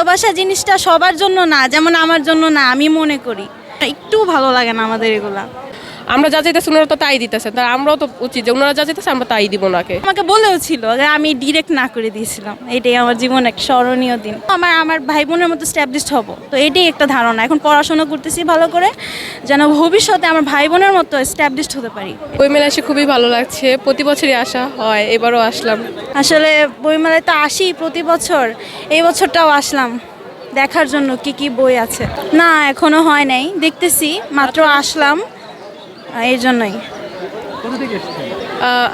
ভালোবাসা জিনিসটা সবার জন্য না, যেমন আমার জন্য না, আমি মনে করি। একটু ভালো লাগে না আমাদের এগুলা। আমরা যা চাইতেছি ওনারা তো তাই দিতেছে। তা আমরাও তো উচিত যে ওনারা যা চাইতেছে আমরা তাই দিব ওনাকে। আমাকে বলেও ছিল যে আমি ডিরেক্ট না করে দিয়েছিলাম। এটাই আমার জীবন এক স্মরণীয় দিন। আমার আমার ভাই বোনের মতো স্ট্যাবলিশড হব। তো এটাই একটা ধারণা। এখন পড়াশোনা করতেছি ভালো করে যেন ভবিষ্যতে আমার ভাই বোনের মতো স্ট্যাবলিশড হতে পারি। ওই মেলা এসে খুবই ভালো লাগছে। প্রতি বছরই আসা হয় এবারও আসলাম। আসলে বইমেলায় তো আসি প্রতি বছর। এই বছরটাও আসলাম। দেখার জন্য কি কি বই আছে। না এখনও হয় নাই। দেখতেছি মাত্র আসলাম। এই জন্যই।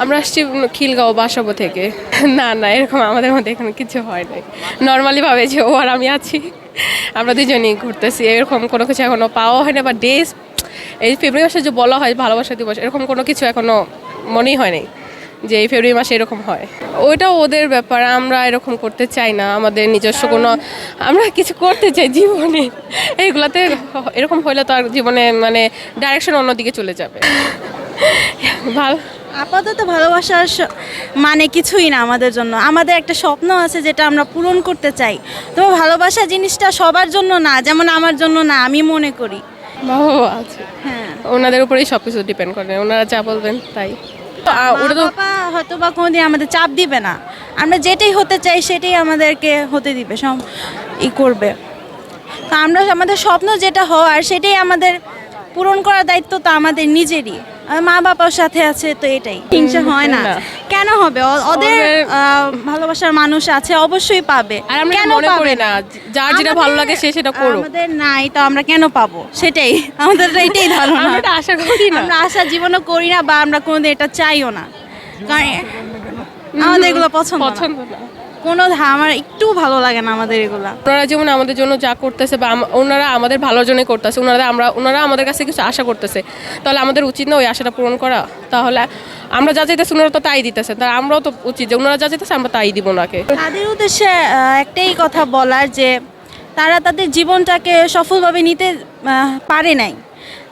আমরা আসছি খিলগাঁও বাসাবো থেকে। না না এরকম আমাদের মধ্যে এখানে কিছু হয় নাই। নর্মালি ভাবে যে ও আর আমি আছি। আমরা দুজনেই ঘুরতেছি। এরকম কোনো কিছু এখনও পাওয়া হয় না বা ডেস এই ফেব্রুয়ারি মাসে যে বলা হয় ভালোবাসা দিবস এরকম কোনো কিছু এখনও মনেই হয় নাই। যে এই ফেব্রুয়ারি মাসে এরকম হয়। ওইটা ওদের ব্যাপার আমরা এরকম করতে চাই না আমাদের নিজস্ব কোনো আমরা কিছু করতে চাই জীবনে। এইগুলাতে এরকম হইলে তো আর জীবনে মানে ডাইরেকশন অন্যদিকে চলে যাবে। ভালো। আপাতত ভালোবাসার মানে কিছুই না আমাদের জন্য। আমাদের একটা স্বপ্ন আছে যেটা আমরা পূরণ করতে চাই। তো ভালোবাসা জিনিসটা সবার জন্য না যেমন আমার জন্য না আমি মনে করি। বাবা আছে। হ্যাঁ। ওনাদের উপরেই সব কিছু ডিপেন্ড করে ওনারা যা বলবেন তাই। ওটা তো হয়তো বা কোনোদিন আমাদের চাপ দিবে না। আমরা যেটাই হতে চাই, সেটাই আমাদেরকে হতে দিবে, সব ই করবে। আমরা, আমাদের স্বপ্ন যেটা হওয়ার সেটাই আমাদের পূরণ করার দায়িত্ব তো আমাদের নিজেরই। মা বাবার সাথে আছে তো এটাই। হিংসা হয় না। কেন হবে? ওদের ভালোবাসার মানুষ আছে অবশ্যই পাবে। আর আমরা কেন পাবে করি না যার যেটা ভালো লাগে সে সেটা করুক। আমাদের নাই তো আমরা কেন পাবো? সেটাই। আমাদের এটাই ধারণা। আমরা আশা করি না। আমরা আশা জীবনও করি না বা আমরা কোনোদিন এটা চাইও না। কারণ আমাদের এগুলো পছন্দ পছন্দ না। কোনো আমার একটু ভালো লাগে না আমাদের এগুলা। ওনারা যেমন আমাদের জন্য যা করতেছে বা ওনারা আমাদের ভালোর জন্যই করতেছে ওনারা আমরা ওনারা আমাদের কাছে কিছু আশা করতেছে। তাহলে আমাদের উচিত না ওই আশাটা পূরণ করা? তাহলে আমরা যা চাইতেছি ওনারা তো তাই দিতেছে তা আমরাও তো উচিত যে ওনারা যা চাইতেছে আমরা তাই দিব ওনাকে। তাদের উদ্দেশ্যে একটাই কথা বলার যে তারা তাদের জীবনটাকে সফলভাবে নিতে পারে নাই।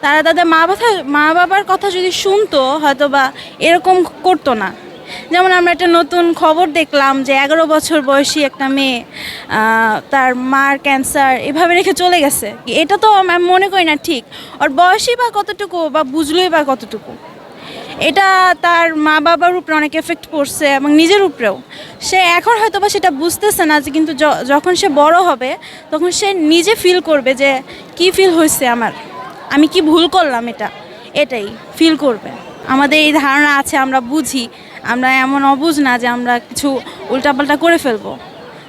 তারা তাদের মা বাবা মা বাবার কথা যদি শুনতো হয়তো বা এরকম করতো না। যেমন আমরা একটা নতুন খবর দেখলাম যে এগারো বছর বয়সী একটা মেয়ে তার মার ক্যান্সার এভাবে রেখে চলে গেছে। এটা তো আমি মনে করি না ঠিক। ওর বয়সই বা কতটুকু বা বুঝলোই বা কতটুকু? এটা তার মা বাবার উপরে অনেক এফেক্ট পড়ছে এবং নিজের উপরেও। সে এখন হয়তো বা সেটা বুঝতেছে না যে কিন্তু যখন সে বড় হবে, তখন সে নিজে ফিল করবে যে কি ফিল হয়েছে আমার। আমি কি ভুল করলাম এটা? এটাই ফিল করবে। আমাদের এই ধারণা আছে, আমরা বুঝি। আমরা এমন অবুঝ না যে আমরা কিছু উল্টাপাল্টা করে ফেলব।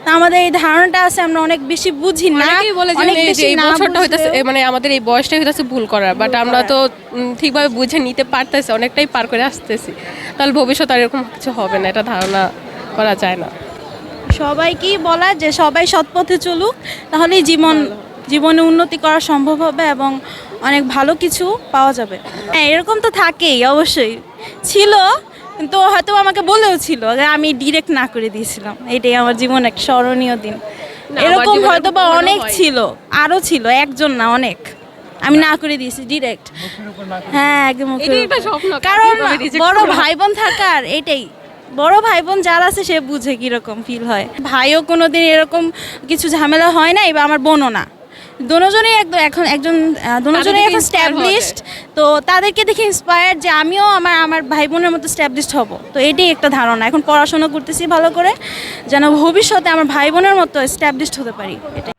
তা আমাদের এই ধারণাটা আছে আমরা অনেক বেশি বুঝি না বলে যে এই বছরটা হইতাছে মানে আমাদের এই বয়সটা হইতাছে ভুল করার বাট আমরা তো ঠিকভাবে বুঝে নিতে পারতেছি অনেকটাই পার করে আসতেছি। তাহলে ভবিষ্যৎ আর এরকম কিছু হবে না এটা ধারণা করা যায় না। সবাইকেই বলা যে সবাই সৎ পথে চলুক তাহলেই জীবন জীবনে উন্নতি করা সম্ভব হবে এবং অনেক ভালো কিছু পাওয়া যাবে। হ্যাঁ এরকম তো থাকেই অবশ্যই। ছিল কিন্তু হয়তো আমাকে বলেও ছিল যে আমি ডিরেক্ট না করে দিয়েছিলাম। এটাই আমার জীবন এক স্মরণীয় দিন। এরকম হয়তো বা অনেক ছিল আরও ছিল একজন না অনেক। আমি না করে দিয়েছি ডিরেক্ট হ্যাঁ একদম কারণ বড় ভাই বোন থাকার এটাই। বড় ভাই বোন যার আছে সে বুঝে কীরকম ফিল হয়। ভাইও কোনোদিন এরকম কিছু ঝামেলা হয় না বা আমার বোনও না। দুজনেই একদম এখন একজন দুজনেই এখন স্ট্যাবলিশড তো তাদেরকে দেখে ইন্সপায়ার্ড যে আমিও আমার আমার ভাই বোনের মতো স্ট্যাবলিশড হব। তো এটাই একটা ধারণা। এখন পড়াশোনা করতেছি ভালো করে যেন ভবিষ্যতে আমার ভাই বোনের মতো স্ট্যাবলিশড হতে পারি। এটাই।